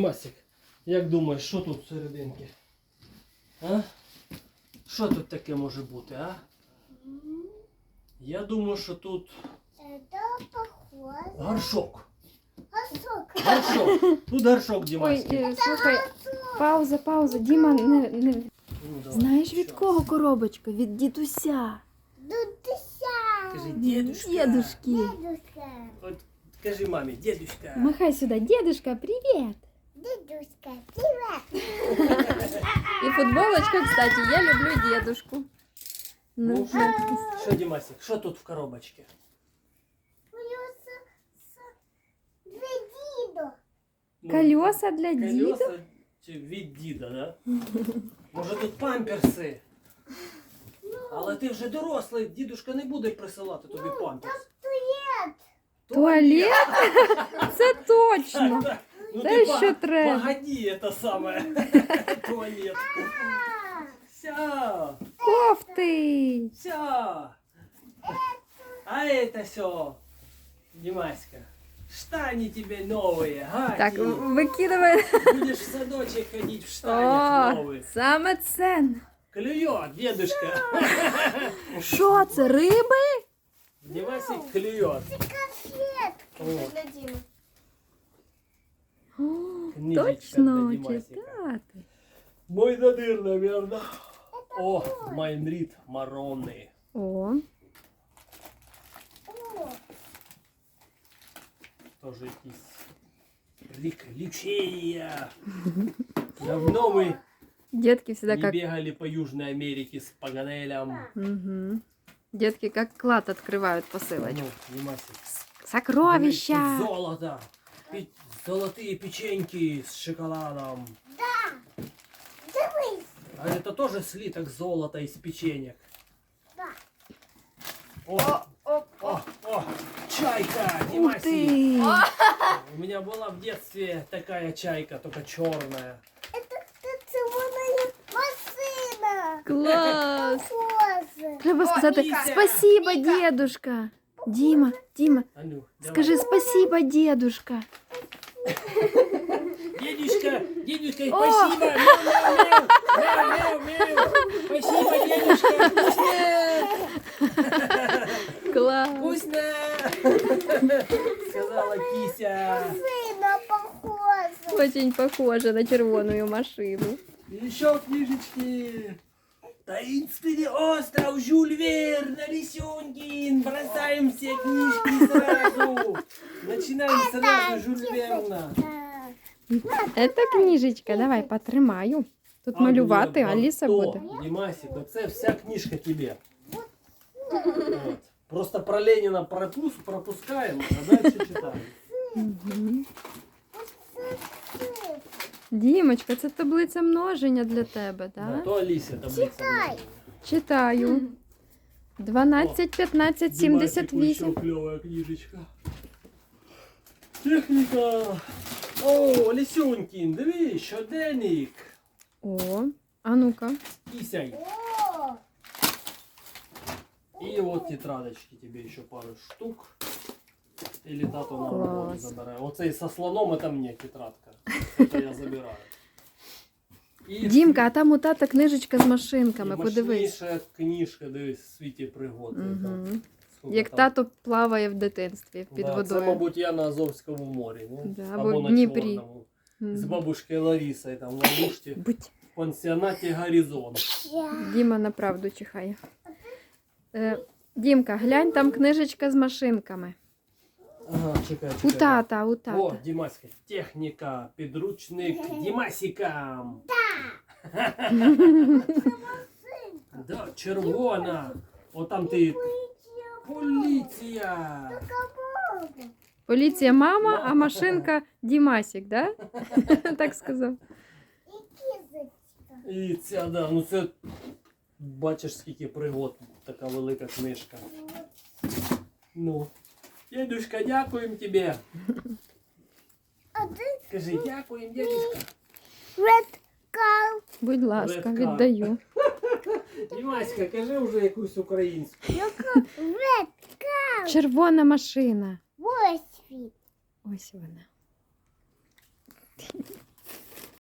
Масик, як думаєш, що тут всерединки? А? Що тут таке може бути, а? Я думаю, що тут Это похоже. горшок. Горшок. Горшок. Тут горшок, Ой, Дімаський. е, слухай, пауза, пауза. Діма, не, не... Ну, давай, знаєш від щас. кого коробочка? Від дідуся. Дудуся. Кажи, дедушка. Дедушки. Дедушка. От скажи мамі, дедушка. Махай сюди, дедушка, привіт. Дедушка. Привет. І футболочка, кстати, я люблю дедушку. Ну, Ну, що, що, Дімасик, що тут в коробочці? Колеса с две дидо. Ну, Колеса для діду? Колеса чи від діда, да? Може тут памперси? Але ти вже дорослий, дідушка не буде присилати тобі памперс. Туалет. Туалет? Це точно. Ну Те, ти що треба. Погоди, це саме. Туалет. Все, Кофти. все. А это все, Димаська, штани тебе новые, га? Так, ти викидывай. Будешь в садочек ходить в штанях О, новых. саме це. Клюет, дедушка. Що це, риби? Димасик клюет. Конфетка. О, Для Димы. О, Точно, читати. Мой надыр, наверное. О, Майнрид Мароны. О, Тоже якісь приключения. Давно мы детки всегда не как... бегали по Южной Америке с Паганелем. Мгм. Детки как клад открывают посылочку. Ну. Сокровища! Золото. Пе- Золотые печеньки с шоколадом. дивись. А это тоже слиток золота из печенек. Да. О, О, о, о, чайка, Ух Димасик. ты! У меня была в детстве такая чайка, только черная. Это станционная машина. Клас! Похоже. Треба сказати Міка! спасибо, Міка! дедушка. Діма, Діма, А ну, давай. скажи спасибо, дедушка. Дедушка, дедушка, спасибо. Мяу, мяу, мяу, мяу, мяу. Спасибо, дедушка. Вкусно. Клас! Вкусно. Сказала кися. Машина похожа. Очень похоже на червоную машину. Еще книжечки. Таинственный остров, Жюль Верн, Лисюнькин. Бросаем все книжки сразу. Начинаем сразу Жюль Верна. Это книжечка, давай потримаю. Тут малювати, Аліса буде. Дімасик, оце вся книжка тебе. От. Просто про Леніна пропус, пропускаємо, а далі читаємо. Мгм. Дімочка, це таблиця множення для тебе, Да, так? то Аліся таблиця. Читай. Читаю. 12, 15, Дімасику 78. ще кльова книжечка. Техніка. О, Лисюнькін, диви, щоденник. О, а ну-ка. Кисяй. О, И вот тетрадочки тебе еще пару штук. Или тато на роботу Клас. забираю. Оцей со слоном это мне тетрадка. Я забираю. І Дімка, а там у тата книжечка з машинками, і подивись. мощніша книжка, дивись, в світі пригод. Угу. Скільки Як там? тато плаває в дитинстві під Да, Це, мабуть, я на Азовському морі. Ну, Да, або, або в на Дніпрі. Чорному. Мгм. З бабушкою Ларісою там в Будь. в пансіонаті Горизонт. Діма на правду чихає. Е, Дімка, глянь, там книжечка з машинками. Ага, чекай, У тата, у О, тата. Дімаська, техніка, підручник Дімасікам. Да, червона. О, там ти поліція. Поліція мама, а машинка Дімасік, да? так сказав. І ця, да, ну це бачиш, скільки пригод, така велика книжка. Ну. Дядюшка, дякуємо тобі. А ти Кажи, дякуємо, дядюшка. Red Cow. Будь ласка, Редка. віддаю. Дімаська, кажи вже якусь українську. Red Cow. Червона машина. Ось він. Ось вона.